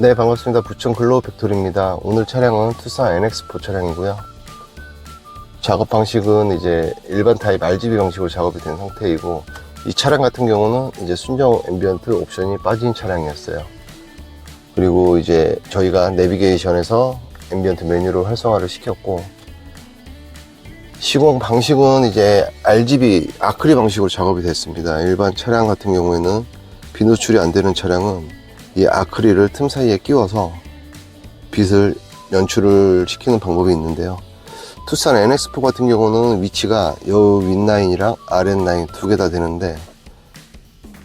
네 반갑습니다. 부천 글로우 팩토리입니다. 오늘 차량은 투싼 NX4 차량이고요. 작업 방식은 이제 일반 타입 RGB 방식으로 작업이 된 상태이고 이 차량 같은 경우는 이제 순정 앰비언트 옵션이 빠진 차량이었어요. 그리고 이제 저희가 내비게이션에서 앰비언트 메뉴를 활성화를 시켰고 시공 방식은 이제 RGB 아크릴 방식으로 작업이 됐습니다. 일반 차량 같은 경우에는 비노출이 안 되는 차량은 이 아크릴을 틈 사이에 끼워서 빛을 연출을 시키는 방법이 있는데요. 투싼 NX4 같은 경우는 위치가 여 윗라인이랑 아랫라인 두 개 다 되는데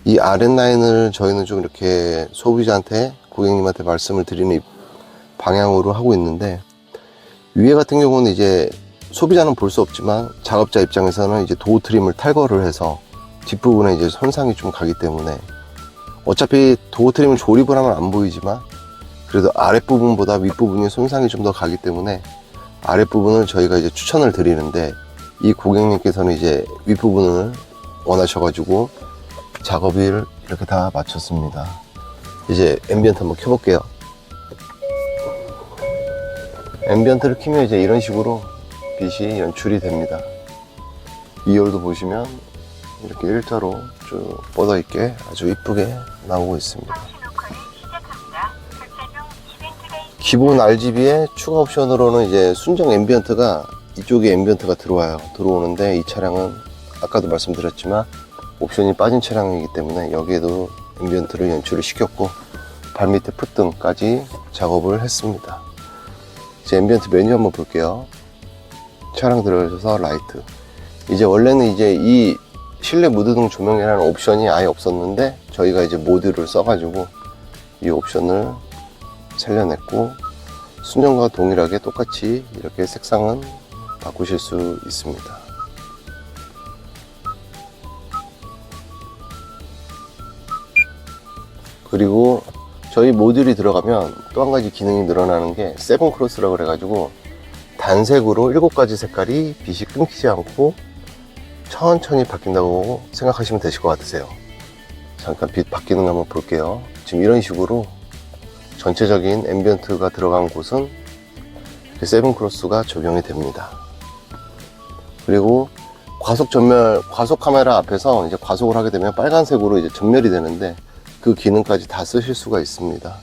이 아랫라인을 저희는 좀 이렇게 소비자한테 고객님한테 말씀을 드리는 방향으로 하고 있는데 위에 같은 경우는 이제 소비자는 볼 수 없지만 작업자 입장에서는 이제 도어 트림을 탈거를 해서 뒷부분에 이제 손상이 좀 가기 때문에 어차피 도어 트림을 조립을 하면 안 보이지만 그래도 아랫부분보다 윗부분이 손상이 좀 더 가기 때문에 아랫부분을 저희가 이제 추천을 드리는데 이 고객님께서는 이제 윗부분을 원하셔가지고 작업을 이렇게 다 마쳤습니다. 이제 앰비언트 한번 켜볼게요. 앰비언트를 키면 이제 이런 식으로 빛이 연출이 됩니다. 2열도 보시면 이렇게 일자로 쭉 뻗어 있게 아주 이쁘게 나오고 있습니다. 기본 RGB에 추가 옵션으로는 이제 순정 앰비언트가 이쪽에 앰비언트가 들어와요. 들어오는데 이 차량은 아까도 말씀드렸지만 옵션이 빠진 차량이기 때문에 여기에도 앰비언트를 연출을 시켰고 발밑에 풋등까지 작업을 했습니다. 이제 앰비언트 메뉴 한번 볼게요. 차량 들어가셔서 라이트. 이제 원래는 이제 이 실내 무드등 조명이라는 옵션이 아예 없었는데 저희가 이제 모듈을 써가지고 이 옵션을 살려냈고 순정과 동일하게 똑같이 이렇게 색상은 바꾸실 수 있습니다. 그리고 저희 모듈이 들어가면 또 한 가지 기능이 늘어나는 게 세븐 크로스라고 그래가지고 단색으로 일곱 가지 색깔이 빛이 끊기지 않고 천천히 바뀐다고 생각하시면 되실 것 같으세요. 잠깐 빛 바뀌는 거 한번 볼게요. 지금 이런 식으로 전체적인 앰비언트가 들어간 곳은 이렇게 세븐 크로스가 적용이 됩니다. 그리고 과속 전멸, 과속 카메라 앞에서 이제 과속을 하게 되면 빨간색으로 이제 전멸이 되는데 그 기능까지 다 쓰실 수가 있습니다.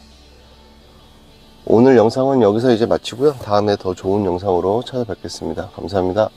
오늘 영상은 여기서 이제 마치고요. 다음에 더 좋은 영상으로 찾아뵙겠습니다. 감사합니다.